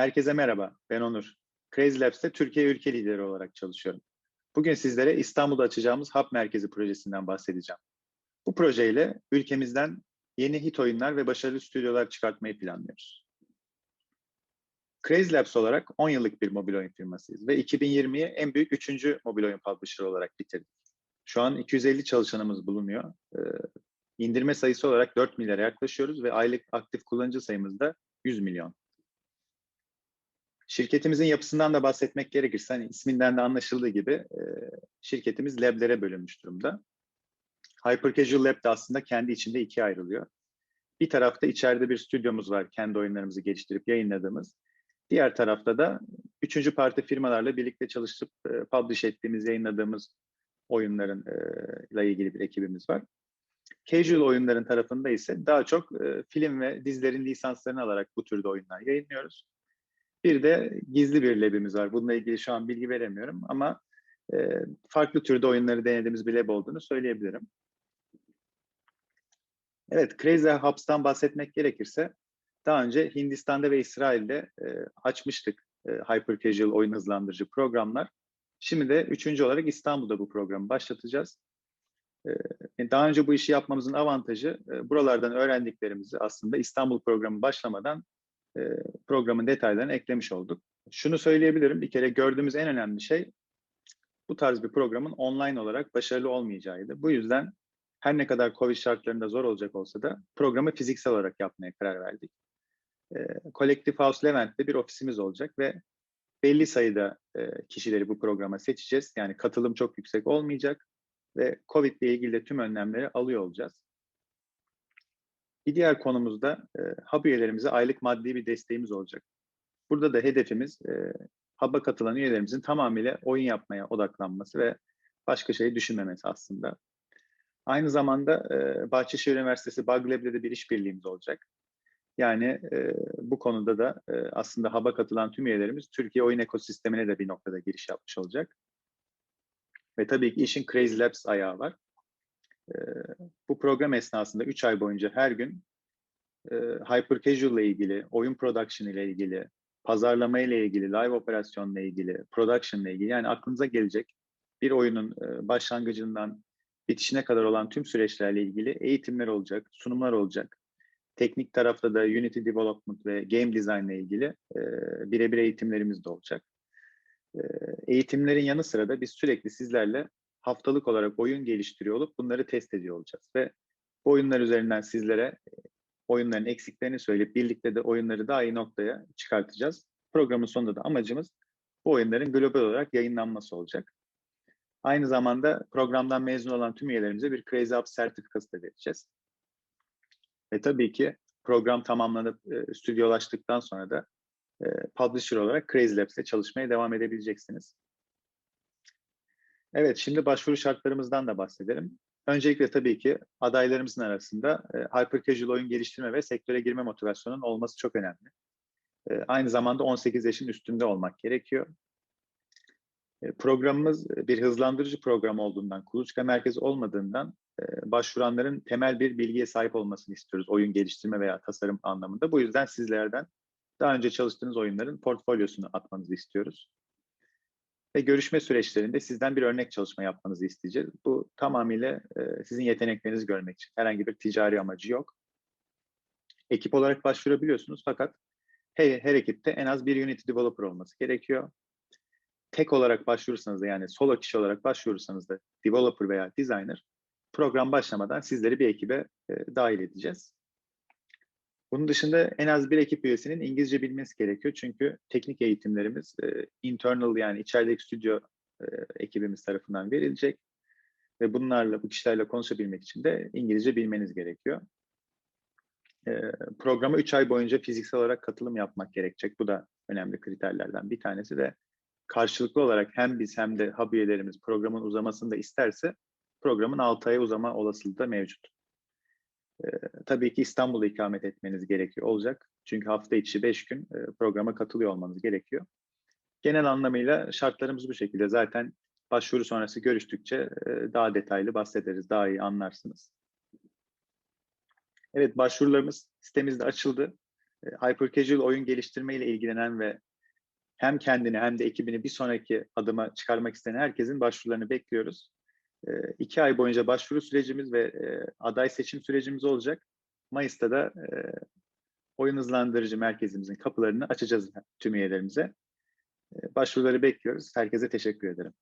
Herkese merhaba, ben Onur. Crazy Labs'te Türkiye ülke lideri olarak çalışıyorum. Bugün sizlere İstanbul'da açacağımız Hub Merkezi projesinden bahsedeceğim. Bu projeyle ülkemizden yeni hit oyunlar ve başarılı stüdyolar çıkartmayı planlıyoruz. Crazy Labs olarak 10 yıllık bir mobil oyun firmasıyız ve 2020'yi en büyük 3. mobil oyun publisher olarak bitirdik. Şu an 250 çalışanımız bulunuyor. Ee, indirme sayısı olarak 4 milyara yaklaşıyoruz ve aylık aktif kullanıcı sayımız da 100 milyon. Şirketimizin yapısından da bahsetmek gerekirse, hani isminden de anlaşıldığı gibi e, şirketimiz lab'lere bölünmüş durumda. Hyper Casual Lab de aslında kendi içinde ikiye ayrılıyor. Bir tarafta içeride bir stüdyomuz var, kendi oyunlarımızı geliştirip yayınladığımız. Diğer tarafta da üçüncü parti firmalarla birlikte çalışıp e, publish ettiğimiz, yayınladığımız oyunların e, ilgili bir ekibimiz var. Casual oyunların tarafında ise daha çok film ve dizilerin lisanslarını alarak bu türde oyunlar yayınlıyoruz. Bir de gizli bir labimiz var. Bununla ilgili şu an bilgi veremiyorum ama e, farklı türde oyunları denediğimiz bir lab olduğunu söyleyebilirim. Evet, Crazy Hubs'tan bahsetmek gerekirse daha önce Hindistan'da ve İsrail'de e, açmıştık e, Hyper Casual oyun hızlandırıcı programlar. Şimdi de üçüncü olarak İstanbul'da bu programı başlatacağız. E, daha önce bu işi yapmamızın avantajı e, buralardan öğrendiklerimizi aslında İstanbul programı başlamadan e, programın detaylarını eklemiş olduk. Şunu söyleyebilirim, bir kere gördüğümüz en önemli şey bu tarz bir programın online olarak başarılı olmayacağıydı. Bu yüzden her ne kadar COVID şartlarında zor olacak olsa da programı fiziksel olarak yapmaya karar verdik. E, Collective House Levent'te bir ofisimiz olacak ve belli sayıda e, kişileri bu programa seçeceğiz. Yani katılım çok yüksek olmayacak ve COVID ile ilgili de tüm önlemleri alıyor olacağız. Bir diğer konumuzda e, hub üyelerimize aylık maddi bir desteğimiz olacak. Burada da hedefimiz e, hub'a katılan üyelerimizin tamamıyla oyun yapmaya odaklanması ve başka şeyi düşünmemesi aslında. Aynı zamanda e, Bahçeşehir Üniversitesi Bug Lab'de de bir işbirliğimiz olacak. Yani e, bu konuda da e, aslında hub'a katılan tüm üyelerimiz Türkiye oyun ekosistemine de bir noktada giriş yapmış olacak. Ve tabii ki işin Crazy Labs ayağı var. E, bu program esnasında 3 ay boyunca her gün e, Hyper Casual ile ilgili, oyun production ile ilgili, pazarlama ile ilgili, live operasyon ile ilgili, production ile ilgili yani aklınıza gelecek bir oyunun e, başlangıcından bitişine kadar olan tüm süreçlerle ilgili eğitimler olacak, sunumlar olacak. Teknik tarafta da Unity Development ve Game Design ile ilgili e, birebir eğitimlerimiz de olacak. E, eğitimlerin yanı sıra da biz sürekli sizlerle haftalık olarak oyun geliştiriyor olup bunları test ediyor olacağız. Ve bu oyunlar üzerinden sizlere oyunların eksiklerini söyleyip birlikte de oyunları daha iyi noktaya çıkartacağız. Programın sonunda da amacımız bu oyunların global olarak yayınlanması olacak. Aynı zamanda programdan mezun olan tüm üyelerimize bir Crazy Up sertifikası da vereceğiz. Ve tabii ki program tamamlanıp e, stüdyolaştıktan sonra da e, publisher olarak Crazy Labs'te çalışmaya devam edebileceksiniz. Evet, şimdi başvuru şartlarımızdan da bahsedelim. Öncelikle tabii ki adaylarımızın arasında e, hyper casual oyun geliştirme ve sektöre girme motivasyonunun olması çok önemli. E, aynı zamanda 18 yaşın üstünde olmak gerekiyor. E, programımız e, bir hızlandırıcı program olduğundan, kuluçka merkezi olmadığından e, başvuranların temel bir bilgiye sahip olmasını istiyoruz oyun geliştirme veya tasarım anlamında. Bu yüzden sizlerden daha önce çalıştığınız oyunların portfolyosunu atmanızı istiyoruz. Ve görüşme süreçlerinde sizden bir örnek çalışma yapmanızı isteyeceğiz. Bu tamamıyla e, sizin yeteneklerinizi görmek için. Herhangi bir ticari amacı yok. Ekip olarak başvurabiliyorsunuz fakat her, her ekipte en az bir Unity developer olması gerekiyor. Tek olarak başvurursanız da yani solo kişi olarak başvurursanız da developer veya designer program başlamadan sizleri bir ekibe e, dahil edeceğiz. Bunun dışında en az bir ekip üyesinin İngilizce bilmesi gerekiyor. Çünkü teknik eğitimlerimiz e, internal yani içerideki stüdyo e, ekibimiz tarafından verilecek. Ve bunlarla, bu kişilerle konuşabilmek için de İngilizce bilmeniz gerekiyor. E, programa 3 ay boyunca fiziksel olarak katılım yapmak gerekecek. Bu da önemli kriterlerden bir tanesi de karşılıklı olarak hem biz hem de hub üyelerimiz programın uzamasını da isterse programın 6 aya uzama olasılığı da mevcut. Tabii ki İstanbul'da ikamet etmeniz gerekiyor olacak. Çünkü hafta içi 5 gün e, programa katılıyor olmanız gerekiyor. Genel anlamıyla şartlarımız bu şekilde. Zaten başvuru sonrası görüştükçe e, daha detaylı bahsederiz, daha iyi anlarsınız. Evet, başvurularımız sitemizde açıldı. E, hyper casual oyun geliştirme ile ilgilenen ve hem kendini hem de ekibini bir sonraki adıma çıkarmak isteyen herkesin başvurularını bekliyoruz. E, iki ay boyunca başvuru sürecimiz ve aday seçim sürecimiz olacak. Mayıs'ta da e, oyun hızlandırıcı merkezimizin kapılarını açacağız tüm üyelerimize. Başvuruları bekliyoruz. Herkese teşekkür ederim.